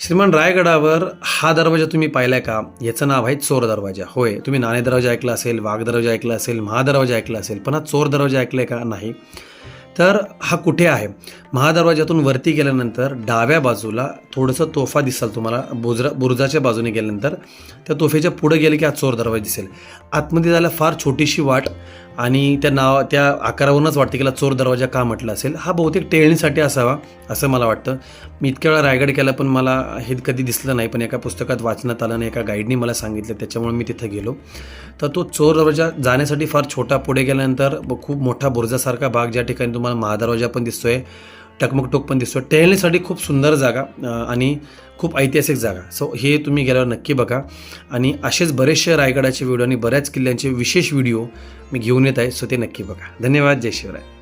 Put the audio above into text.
श्रीमान रायगडावर हा दरवाजा तुम्ही पाहिलाय का? याचं नाव आहे चोर दरवाजा. होय तुम्ही नाणे दरवाजा ऐकला असेल वाघ दरवाजा ऐकला असेल महादरवाजा ऐकला असेल पण हा चोर दरवाजा ऐकलाय का नाही? तर हा कुठे आहे? महादरवाजातून वरती गेल्यानंतर डाव्या बाजूला थोडंसं तोफा दिसाल तुम्हाला बुजरा बुरुजाच्या बाजूने गेल्यानंतर. त्या तोफेच्या पुढे गेले की हा चोर दरवाजा दिसेल. आतमध्ये जायला फार छोटीशी वाट आणि त्या नाव त्या आकारावरूनच वाटते की चोर दरवाजा का म्हटलं असेल. हा बहुतेक टेळणीसाठी असावा असं मला वाटतं. मी इतक्या वेळा रायगड केला पण मला हे कधी दिसलं नाही पण एका पुस्तकात वाचण्यात आलं नाही एका गाईडने मला सांगितलं त्याच्यामुळे मी तिथं गेलो. तर तो चोर दरवाजा जाण्यासाठी फार छोटा पुढे गेल्यानंतर खूप मोठा बुर्जासारखा भाग ज्या ठिकाणी तुम्हाला महादरवाजा पण दिसतोय टकमकटोक पण दिसतो टेळणीसाठी खूप सुंदर जागा आणि खूप ऐतिहासिक जागा. सो हे तुम्ही गेल्यावर नक्की बघा. आणि असेच बरेचसे रायगडाचे व्हिडिओ आणि बऱ्याच किल्ल्यांचे विशेष व्हिडिओ मी घेऊन येत आहे. सो ते नक्की बघा. धन्यवाद. जय शिवराय.